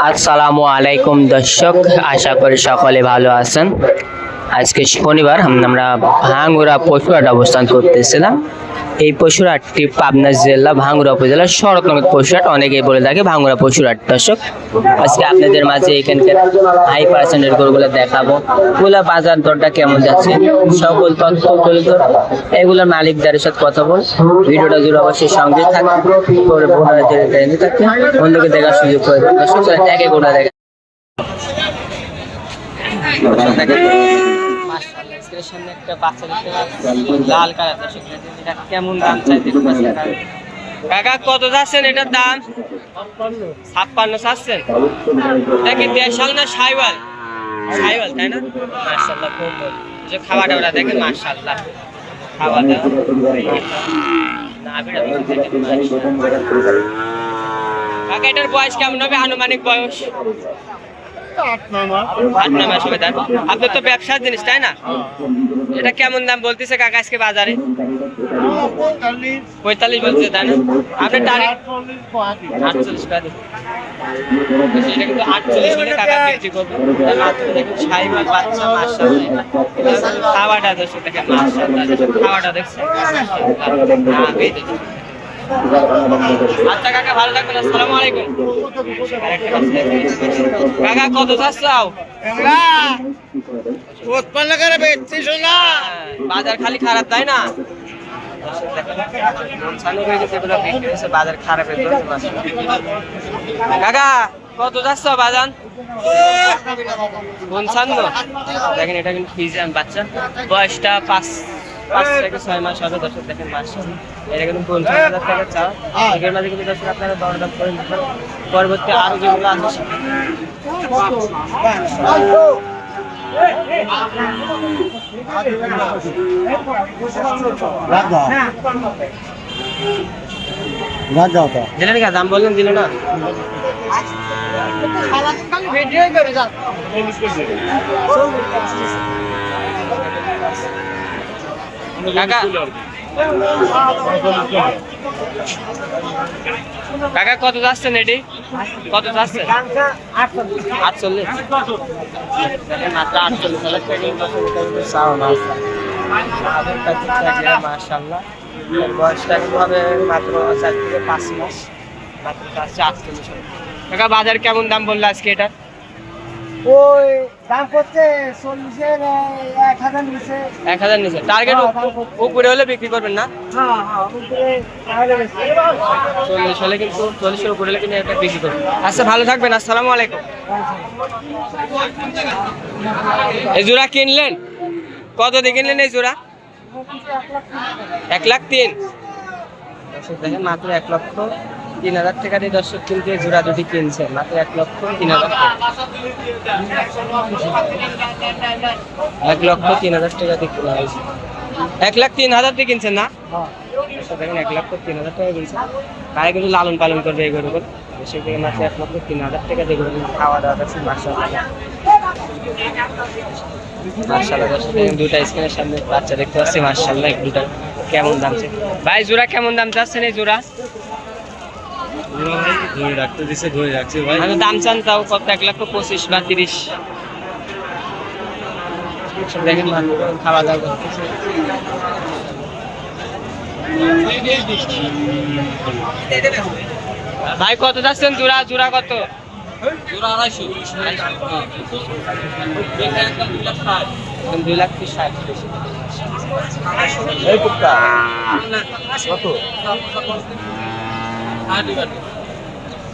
আসসালামু আলাইকুম দর্শক, আশা করি সকলে ভালো আছেন। আজকে শনিবার আম- আমরা ভাঙ্গুরা পশুহাট অবস্থান করতেছিলাম। এই পশুহাটটি পাবনা জেলা ভাঙ্গুরা উপজেলার শরৎনগর পশুহাট অনেকেই বলে থাকে ভাঙ্গুরা পশুহাট দর্শক। আজকে আপনাদের মাঝে এখানকার হাই পার্সেন্টের গরুগুলো দেখাবো। ওগুলা বাজার দরটা কেমন যাচ্ছে? সকল তথ্য তুলে ধরবো এগুলোর মালিকদারের সাথে কথা বল। ভিডিওটা জুড়ে অবশ্যই সঙ্গে থাকবে পরে ভোটার জেনে থাকবে অন্যকে দেখার সুযোগ করে দর্শক একে গোটা দেখা সামনে একটা বাচ্চা দেখতে পাচ্ছি, লাল কালার দর্শক এটা কেমন দাম চাইতে কাকা, কত যাচ্ছেন এটার দাম? ছাপ্পান্ন চাচ্ছেন এটা কি দেশাল না সাইওয়াল? সাইওয়াল, তাই না? মার্শাল্লাহ খুব যে খাওয়া দাওয়া। দেখেন মার্শাল্লাহ খাওয়া দাওয়া। কাকা, এটার বয়স কেমন হবে? আনুমানিক বয়স? আট নয় মাস। হবে তাই আপনার তো ব্যবসার জিনিস তাই না? এটা কেমন দাম বলতেছে কাকা আজকে বাজারে? পঁয়তাল্লিশ বলতেছে তাই না? আপনি টার্গেট আটচল্লিশ টাকা। এটা কিন্তু আটচল্লিশ হলে বিক্রি করবে। ছাই মাছ বাচ্চা খাওয়াটা মাশাআল্লাহ খাওয়াটা দেখছেন। হ্যাঁ, এই দেখুন। আচ্ছা কাকা ভালো থাকবেন আসসালামু আলাইকুম। কাকা কত চাচ্ছাও? উৎপন্ন করে বেচছিস না বাজার খালি খারাপ তাই না? হয়ে বাজার খারাপের কাকা কত যাচ্ছ বাজান? পঞ্চান্ন দেখেন এটা কিন্তু ফিজান বাচ্চা। বয়সটা পাঁচ পাঁচ থেকে ছয় মাস হবে দর্শক দেখেন মাস এটা কিন্তু পঞ্চান্ন হাজার টাকা চা এর মাঝে কিন্তু দর্শক আপনারা দরদাম করে নিতে পারেন। পরবর্তী আরও যেগুলো আছে দাম বললেন দিল না কাকা। কাকা, কত যাচ্ছেন এটি? কত যাচ্ছেন? আটচল্লিশ। মাত্র আটচল্লিশ হাজার টাকা এর বয়সটা হবে মাত্র চার থেকে পাঁচ মাস। মাত্র চাচ্ছে আটচল্লিশ। কাকা, বাজার কেমন দাম বলল আজকে এটা ওই দাম করছে চল্লিশের এক হাজার নিচে। এক হাজার নিচে। টার্গেট উপরে হলে বিক্রি করবেন না? হ্যাঁ হ্যাঁ উপরে চল্লিশ হলে কিন্তু চল্লিশের উপরে হলে কিন্তু এটা বিক্রি করবেন। আচ্ছা ভালো থাকবেন আসসালামু আলাইকুম। এই জোড়া কিনলেন? কত দিয়ে কিনলেন এই জোড়া? এক লাখ তিন। দর্শক দেখেন মাত্র এক লক্ষ তিন হাজার টাকা দিয়ে দর্শক কিন্তু জোড়া দুটি কিনছে মাত্র এক লক্ষ তিন হাজার এক লক্ষ তিন হাজার টাকা দিয়ে কেনা হয়েছে। এক লাখ তিন হাজার দিয়ে কিনছেন না? আচ্ছা, দেখেন এক লক্ষ তিন হাজার টাকা কিনছে। গায়ে কিন্তু লালন পালন করবে এই গরুগুলো। সে থেকে মাত্র এক লক্ষ তিন হাজার টাকা দিয়ে গরু খাওয়া দাওয়া করছে মার্শাল্লাহ মার্শাল্লাহ দর্শক দুটা স্ক্রিনের সামনে বাচ্চা দেখতে পাচ্ছি মার্শাল্লাহ দুটা কেমন দাম ভাই জোড়া কেমন দাম চাচ্ছেন এই জোড়া? ধরে রাখতে দিছে ধরে রাখছে ভাই। আমি দাম চান তাও কত? এক লক্ষ পঁচিশ বা তিরিশ। দেখেন খাওয়া দাওয়া করতেছে। ভাই কত যাচ্ছেন? জোড়া জোড়া কত? দুই লাখ ষাট এই কুত্তা। কত?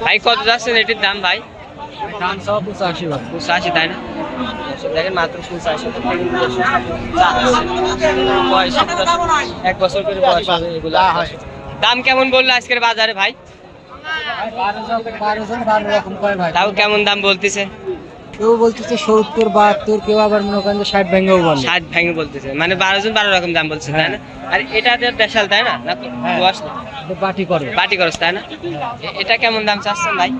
ভাই কত যাচ্ছেন এটির দাম ভাই? দাম সব তাই না? দেখেন মাত্র বয়স এক বছর করে বয়স এগুলো। দাম কেমন বলল আজকের বাজারে ভাই। তাও কেমন দাম বলতেছে? কেউ বলতেছে সত্তর বাহাত্তর কেউ আবার মনে করেন যে ষাট ভেঙেও বলে। ষাট ভেঙে বলতেছে। মানে বারো জন বারো রকম দাম বলছে তাই না? আর এটা তো দেশাল তাই না? না হ্যাঁ। না? বাটি করে বাটি করস তাই না? এটা কেমন দাম চাচ্ছেন ভাই?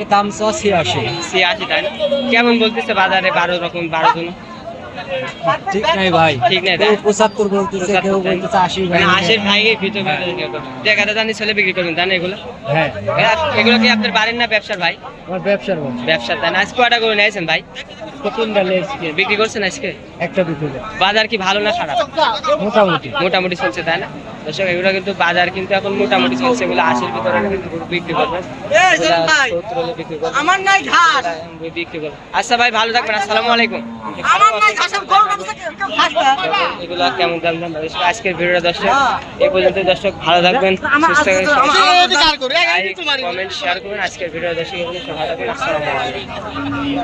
এ দাম চাওয়া ছিয়াশি। ছিয়াশি তাই না? কেমন বলতেছে বাজারে বারো রকম বারো জন? ঠিক নাই ভাই। ঠিক নাই, কেউ তাই? পঁচাত্তর বলতেছে কেউ 75 বলতেছে আশি মানে ভাই আশির ভাইয়ে ভিতরে দাদা জানি ছেলে বিক্রি করবেন এগুলো? হ্যাঁ। এগুলো কি আপনার বাড়ির না ব্যবসার ভাই? আমার ব্যবসার বলছে ব্যবসা তাই না? আজ কয়টা করে নিয়েছেন ভাই? বিক্রি করছেন আজকে? একটা বাজার কি ভালো না খারাপ? মোটামুটি। মোটামুটি চলছে তাই না? দর্শক এগুলো কিন্তু বাজার কিন্তু এখন মোটামুটি চলছে এগুলো আশির ভিতরে বিক্রি করবেন এগুলা সত্তর বিক্রি করবেন আমার নাই ঘাস। বিক্রি করবেন আচ্ছা ভাই ভালো থাকবেন আসসালামু আলাইকুম। আমার নাই ঘাস এগুলো কেমন দাম দাম? আজকের ভিডিওটা দর্শক এই পর্যন্ত দর্শক ভালো থাকবেন সুস্থ থাকবেন কমেন্ট শেয়ার করবেন আজকের ভিডিও দর্শক এখানে সবাই থাকবেন আসসালামু আলাইকুম।